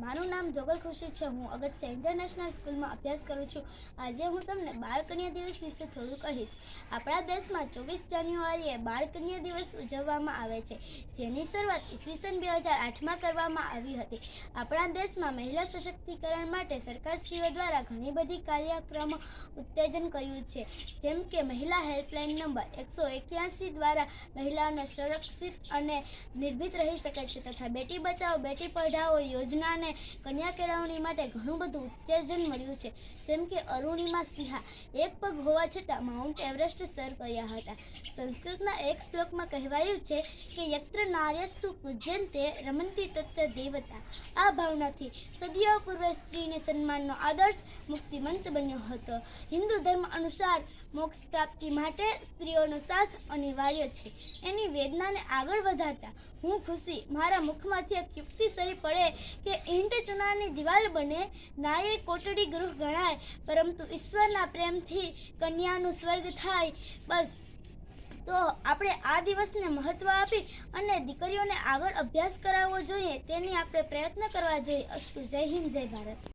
મારું નામ જોગલ ખુશી છે. હું અગત્ય ઇન્ટરનેશનલ સ્કૂલમાં અભ્યાસ કરું છું. આજે હું તમને બાળકન્યા દિવસ વિશે થોડું કહીશ. આપણા દેશમાં ચોવીસ જાન્યુઆરીએ બાળકન્યા દિવસ ઉજવવામાં આવે છે, જેની શરૂઆત ઈસવીસન બે હજાર આઠમાં કરવામાં આવી હતી. આપણા દેશમાં મહિલા સશક્તિકરણ માટે સરકારશ્રીઓ દ્વારા ઘણી બધી કાર્યક્રમો ઉત્તેજન કર્યું છે. જેમ કે મહિલા હેલ્પલાઇન નંબર એકસો એક્યાસી દ્વારા મહિલાઓને સુરક્ષિત અને નિર્ભીત રહી શકે છે તથા બેટી બચાવો, બેટી પઢાઓ યોજનાને કન્યા કેળવણી માટે ઘણું બધું ઉત્તેજન મળ્યું છે. જેમ કે અરુણિમા સિંહા એક પગ હોવા છતાં માઉન્ટ એવરેસ્ટ સર કર્યા હતા. સંસ્કૃતના એક શ્લોકમાં કહેવાયું છે કે, યત્ર નાર્યસ્તુ પૂજ્યંતે રમંતી તત્વ દેવતા. આ ભાવનાથી સદીઓ પૂર્વે સ્ત્રીને સન્માનનો આદર્શ મુક્તિમંત બન્યો હતો. હિન્દુ ધર્મ અનુસાર મોક્ષ પ્રાપ્તિ માટે સ્ત્રીઓનો સાથ અનિવાર્ય છે. એની વેદનાને આગળ વધારતા હું ખુશી. મારા મુખમાંથી એક યુક્તિ સરી પડે કે ઈંટ ચૂનાની દિવાલ બને, નાયે કોટડી ગૃહ ગણાય, પરંતુ ઈશ્વરના પ્રેમથી કન્યાનું સ્વર્ગ થાય. બસ. તો આપણે આ દિવસને મહત્ત્વ આપી અને દીકરીઓને આગળ અભ્યાસ કરાવવો જોઈએ, તેની આપણે પ્રયત્ન કરવા જોઈએ અસ્તુ. જય હિન્દ, જય ભારત.